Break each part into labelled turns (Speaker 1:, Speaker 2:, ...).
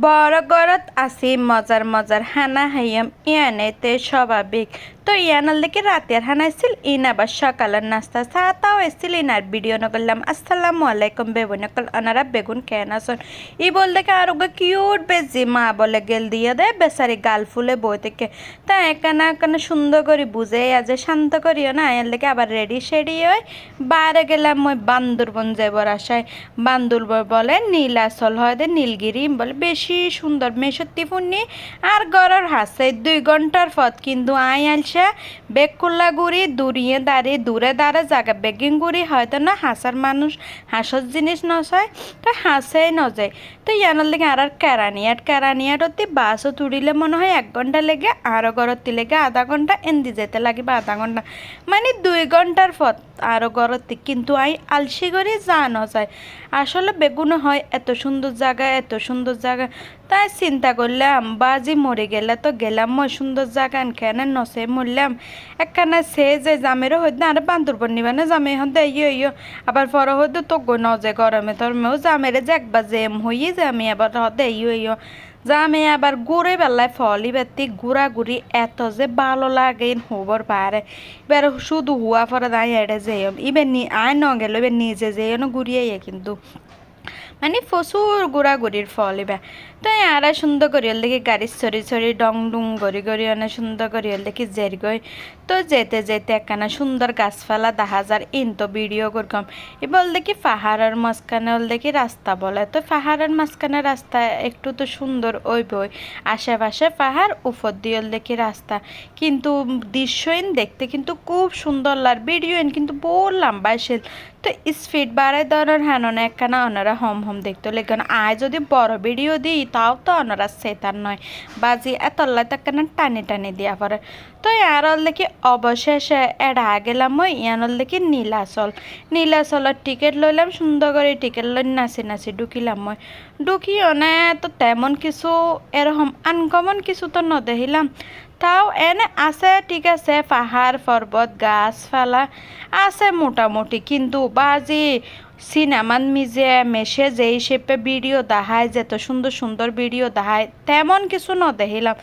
Speaker 1: বড় গরত আছি মজার মজার হানা হাইয়াম ইয়ানেতে স্বাভাবিক। তো ইয়ানাল দেখে রাতের হানা এসেছিল ইন আবার সকালের নাস্তা। চাটাও এসেছিল ইনার ভিডিও নকরলাম আসসালামু আলাইকুম বেবু নকল আনারা বেগুন কেন আসন। ই বল দেখে আর ওকে কিউট বেজি, মা বলে গেল দিয়ে দেয় বেচারি গাল ফুলে বই থেকে। তা একানা একানা সুন্দর করে বুঝে আজ শান্ত করিও না এর দেখে আবার রেডি সেডি হয় বাইরে গেলাম মই বান্দরবন যাবার আশায়। বান্দরবন বলে নীলাচল হয় দে, নীলগিরি বলে, বেশি সুন্দর মেসত্তি ফুন্নি আর গড়ের হাসে, দুই ঘণ্টার পথ কিন্তু আই আলছে বেকুল্লা গুড়ি দূরিয়ে দাঁড়িয়ে দূরে দাঁড়ে জায়গা বেগিং গুড়ি হয়তো না হাসার মানুষ, হাসার জিনিস নসায় তো হাসেই নজায় তো ইয়ানোর লেগে আর আর কেরানিয়াট কেরানিয়াট অতি বাসও তুড়িলে মনে হয় এক ঘণ্টা লেগে আরও গরতি লেগে আধা ঘণ্টা এন্দি যেতে লাগিবে আধা ঘণ্টা। মানে দুই ঘণ্টার পথ আরও গরতি কিন্তু আই আলসি করে যা নজায় আসলে বেগুনো হয় এত সুন্দর জায়গা, এত সুন্দর জায়গা। তাই চিন্তা করলাম, বাজি মরে গেলে তো গেলাম, মই সুন্দর জায়গা কেন নসে মরলাম। একখানা সে যে জামেরও হইতে আর বান্দরবন নিবে না জামে হন ইয়ে ইয়ে আবার পর হইতে তো গো নজে গরমে তরমেও জামেরে যে একবার জেম হইয়ে যামি আবার হদে ইয়ে ইয়ে জামে আবার ঘুরে বেলায় ফলি ঘুরা ঘুরি এত যে ভালো লাগে হবার পারে। এবার শুধু হুয়া পরে দাঁড়িয়ে এড়ে যেয়ে নি আয় ন এবার নিজে যেয়ে ঘুরিয়ে কিন্তু। মানে প্রচুর ঘোরাঘুরির ফল এবার। তো আর সুন্দর করিয়াল দেখি গাড়ি সরি সরি ডং ডুং গড়ি গড়ি অনেক সুন্দর করিয়াল দেখি জের গই। তো যেতে যেতে একখানা সুন্দর গাছপালা দেখা যার ইন তো ভিডিও করতাম এবার দেখি পাহাড়ের মাঝখানে হল দেখি রাস্তা বলে। তো পাহাড়ের মাঝখানে রাস্তা একটু তো সুন্দর ওই বই আশেপাশে পাহাড়, উপর দিয়ে হল দেখি রাস্তা। কিন্তু দৃশ্যহীন দেখতে কিন্তু খুব সুন্দর লার ভিডিও কিন্তু বহু লম্বা ছিল তো স্পিড বাড়াই ধরনের হ্যান একখানা অনারা হম হম দেখতে লেগে। আয় যদি বড় ভিডিও দিই, তাও তো অনারা সেতার নয়। বাজি এতল্লাই তো একখানা টানি টানি দিয়া পরে তো ইয়ারল দেখি অবশেষে এড়া গেলাম মই ইয়ানল দেখি নীলাচল। নীলাচলের টিকিট লইলাম, সুন্দর করে টিকিট লই নাচি নাচি ঢুকিলাম মই। ঢুকিও না তো তেমন কিছু, এরকম আনকমন কিছু তো নদেখিলাম। তাও এনে আছে, ঠিক আছে পাহাড় পর্বত গাছপালা আছে মোটামুটি। কিন্তু বাজি সিনেমান মিজে মেশে যেই শেপে ভিডিও দেখায়, যেত সুন্দর সুন্দর ভিডিও দেখায়, তেমন কিছু ন দেখিলাম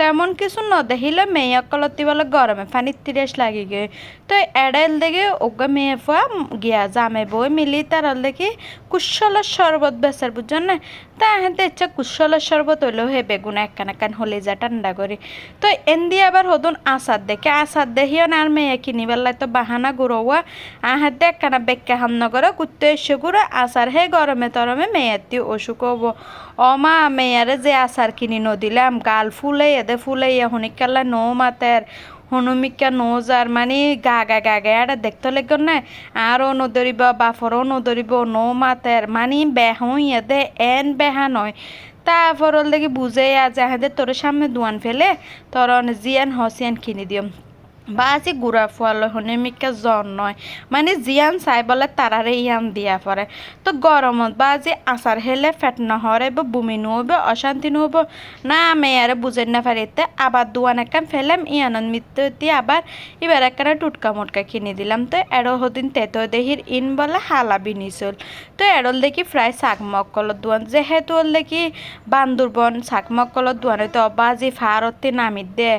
Speaker 1: তেমন কিছু ন দেখিলে মেয়ে কলতি বলে গরমে পানির তিরেস লাগি গে। তো এডাইল দেখে ওকে মেয়ে ফুয়া গিয়া জামে বই মিলি তার দেখি কুশলের শরবত বেচার বুঝছেন না? তা হেঁতে ইচ্ছা কুশলের শরবত হইলেও হে বেগুন একখান একখান হলে যা ঠান্ডা করি। তো এন্দি আবার হদুন আসার দেখে আসার দেখিও না আর মেয়ে কিনি বেলায় তো বাহানা গুড়োয়া আহাতে একখানা বেক্কা হাম নগর, কুত্তে এসে গুড়ো, আসার হে গরমে তরমে মেয়েতি অসুখ হব। অমা মেয়ারে যে আসার কিনি নদিলাম, গাল ফুলে এদে ফুলে হনিকাল্লা নো মাতের হনুমিকা নোজার মানে গা গা গা গা, এটা দেখতে লাগল না। আরও নদরিব বাফরও নদরিব, নো মাতের মানে বেহই এদে এন বেহা নয়। তারপর দেখি বুঝে আজ আহাদের তোর সামনে দোয়ান ফেলে তোর জিয়ান হসিয়ান কিনে দিও বাজি গুড়া ফুয়ালো হনে মিকা জ্বর নয়। মানে জিয়ান চাই বলে তারারে ইয়ান দিয়া পরে তো গরমত বাজি আচার হেলে ফেট নহরে বা বুমি নহব, অশান্তি নহব, না মেয়ারে বুঝেন না পারিতে আবার দুয়ান একখান ফেলাম ইয়ানন মৃত্যুতি আবার এবার একখানে টুটকা মুটকা কিনে দিলাম। তো এড়ো হদিন তেতো দেহির ইন বলে হালা বিনিছিল তো এড়ল দেখি ফ্রাই শাক মক্কলত দুয়ান যেহেতু দেখি বান্দরবন শাক মক্কলত দুয়ান তো বাজি ফারতি নামিত দে।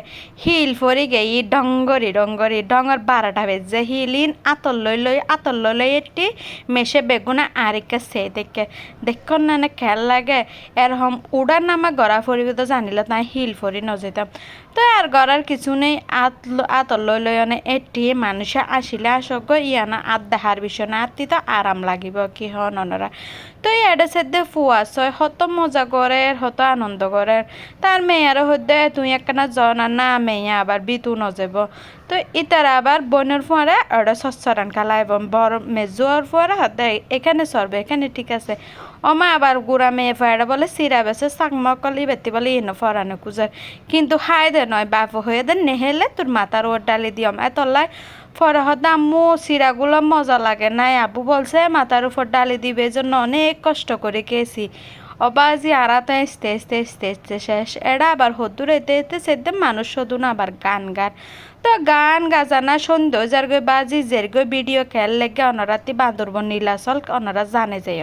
Speaker 1: হিল ফরি গেই ডঙ্গ ডঙ্গরি ডঙ্গরি ডঙ্গর বারোটা বেজে হিলিন আতর লই লই আতর লই লই একটি মেশে বেগুনা আরেকটা সে দেখে দেখুন না না, খেয়াল লাগে এরকম উড়ার নামা গড়া ফরিব তো জানিলে তাই হিল ফরি নজেতাম তো আর গড়ার কিছু নেই আত আতর লই লই অনে এটি মানুষে আসিলে আসক, ইয়ানা আত দেখার বিষয় না আত্মি তো আরাম লাগিব কি হন অনরা। তো ইয়াডে সেদে ফুয়া ছয়, হত মজা করে হত আনন্দ করে তার মেয়ারও হদ্দে তুই একখানা জনা না, মেয়া আবার বিতু নজেব তো ইতারা আবার বনের ফুয়ারে ওটা সচ্ছরান খালা এবং বড় মেজুয়ার ফুয়ারে হাতে এখানে সরবে, এখানে ঠিক আছে। অমা আবার গুড়া মেয়ে ফায়ারা বলে, সিরা বেছে সাকমকলি বেতি বলে, ইনো ফরানো কুজার। কিন্তু হাই দে নয়, বাপ হয়ে দে, নেহেলে তোর মাথার ওর ডালি দিয়ম। এতলাই ফরহদ আম্মু সিরাগুলো মজা লাগে। নাই আবু বলছে, মাথার উপর ডালি দিবে জন্য অনেক কষ্ট করে অবাজি আরাতে আস্তে আস্তে আস্তে আস্তে শেষ এরা আবার হদুর এতে এতে সেদে মানুষ শোধুন আবার গান গান। তো গান গাজানা সন্দেহ যার গই বাজি জের গই ভিডিও খেল লেগে অনরাতি বান্দরবন নীলাচল অনরা জানে যায়